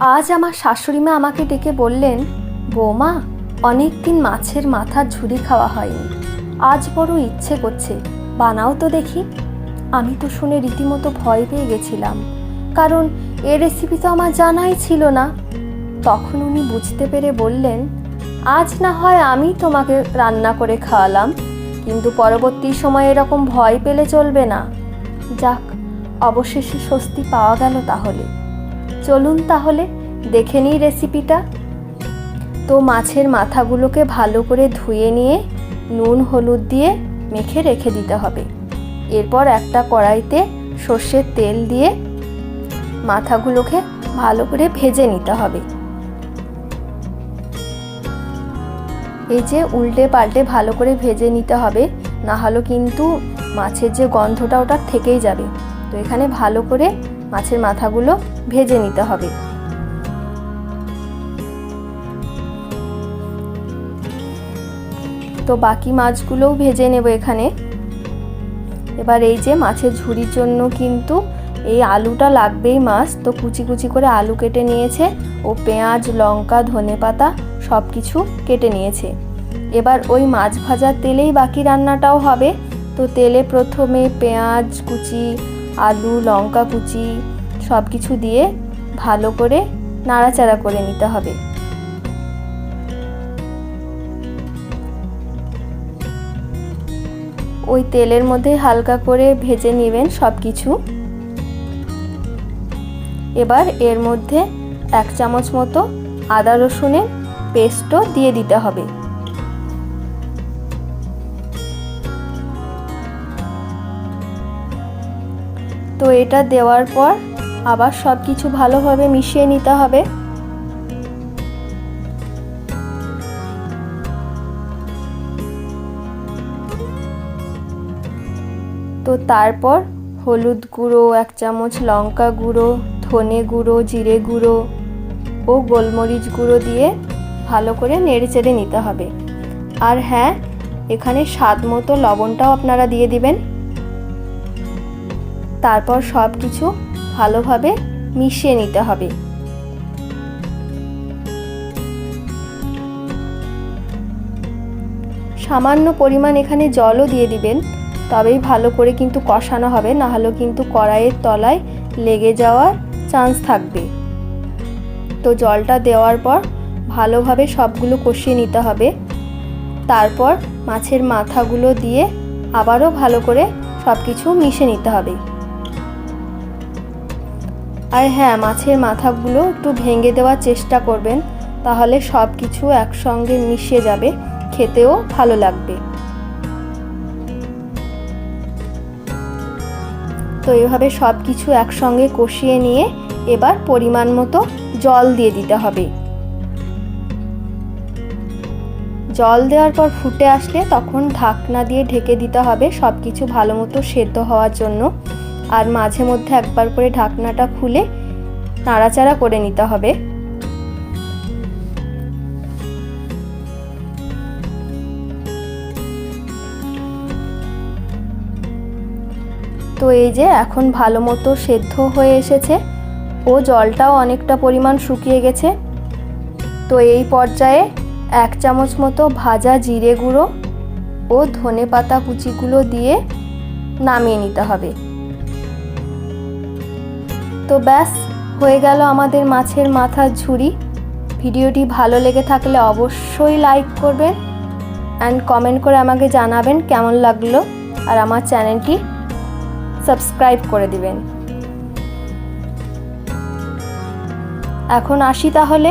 আজ আমার শাশুড়ি মা আমাকে ডেকে বললেন, বৌমা অনেক দিন মাছের মাথার ঝুড়ি খাওয়া হয়নি। আজ বড় ইচ্ছে করছে। বানাও তো দেখি। আমি তো শুনে রীতিমতো ভয় পেয়ে গেছিলাম, কারণ এ রেসিপি তো আমার জানাই ছিল না। তখন উনি বুঝতে পেরে বললেন, আজ না হয় আমি তোমাকে রান্না করে খাওয়ালাম, কিন্তু পরবর্তী সময়ে এরকম ভয় পেলে চলবে না। যাক, অবশেষে স্বস্তি পাওয়া গেল তাহলে। চলুন তাহলে, দেখে নিই রেসিপিটা তো মাছের মাথাগুলোকে ভালো করে ধুয়ে নিয়ে, নুন, হলুদ দিয়ে মেখে রেখে দিতে হবে। এরপর একটা কড়াইতে সর্ষের তেল দিয়ে মাথাগুলোকে ভালো করে ভেজে নিতে হবে। এই যে উল্টে পাল্টে ভালো করে ভেজে নিতে হবে, না হলে কিন্তু মাছের যে গন্ধটা ওটা থেকেই যাবে। তো এখানে ভালো করে মাছের মাথাগুলো ভেজে নিতে হবে। তো বাকি মাছগুলোও ভেজে নেব এখানে। এবার এই যে মাছের ঝুড়ির জন্য কিন্তু এই আলুটা লাগবেই মাছ। তো কুচি কুচি করে আলু কেটে নিয়েছে। ও পেঁয়াজ, লঙ্কা, ধনে পাতা সব কিছু কেটে নিয়েছে। এবার ওই মাছ ভাজার তেলেই বাকি রান্নাটাও হবে। তো তেলে প্রথমে পেঁয়াজ কুচি, আলু, লঙ্কা কুচি সব কিছু দিয়ে ভালো করে নাড়াচাড়া করে নিতে হবে। ওই তেলের মধ্যে হালকা করে ভেজে নেবেন সব কিছু এবার এর মধ্যে এক চামচ মতো আদা রসুনের পেস্টও দিয়ে দিতে হবে। তো এটা দেওয়ার পর আবার সব কিছু ভালোভাবে মিশিয়ে নিতে হবে। তো তারপর হলুদ গুঁড়ো, এক চামচ লঙ্কা গুঁড়ো, ধনে গুঁড়ো, জিরে গুঁড়ো ও গোলমরিচ গুঁড়ো দিয়ে ভালো করে নেড়ে চেড়ে নিতে হবে। আর হ্যাঁ এখানে স্বাদ মতো লবণটাও আপনারা দিয়ে দিবেন। তারপর সব কিছু ভালোভাবে মিশিয়ে নিতে হবে। সামান্য পরিমাণ এখানে জলও দিয়ে দিবেন, তবেই ভালো করে কিন্তু কষানো হবে নাহলেও কিন্তু কড়াইয়ের তলায় লেগে যাওয়ার চান্স থাকবে। তো জলটা দেওয়ার পর ভালোভাবে সবগুলো কষিয়ে নিতে হবে। তারপর মাছের মাথাগুলো দিয়ে আবারও ভালো করে সব কিছু মিশে নিতে হবে। আর হ্যাঁ মাছের মাথাগুলো একটু ভেঙে দেওয়ার চেষ্টা করবেন, তাহলে সব কিছু একসঙ্গে মিশে যাবে, খেতেও ভালো লাগবে। তো এভাবে সব কিছু একসঙ্গে কষিয়ে নিয়ে এবার পরিমাণ মতো জল দিয়ে দিতে হবে। জল দেওয়ার পর ফুটে আসলে তখন ঢাকনা দিয়ে ঢেকে দিতে হবে সব কিছু ভালো মতো সেদ্ধ হওয়ার জন্য। আর মাঝে মধ্যে একবার করে ঢাকনাটা খুলে নাড়াচাড়া করে নিতে হবে। তো এই যে এখন ভালো মতো সেদ্ধ হয়ে এসেছে। ও জলটাও অনেকটা পরিমাণ শুকিয়ে গেছে। তো এই পর্যায়ে এক চামচ মতো ভাজা জিরে গুঁড়ো ও ধনে পাতা কুচিগুলো দিয়ে নামিয়ে নিতে হবে। তো ব্যাস, হয়ে গেল আমাদের মাছের মাথার ঝুড়ি। ভিডিওটি ভালো লেগে থাকলে অবশ্যই লাইক করবেন অ্যান্ড কমেন্ট করে আমাকে জানাবেন কেমন লাগল আর আমার চ্যানেলটি সাবস্ক্রাইব করে দিবেন। এখন আসি তাহলে।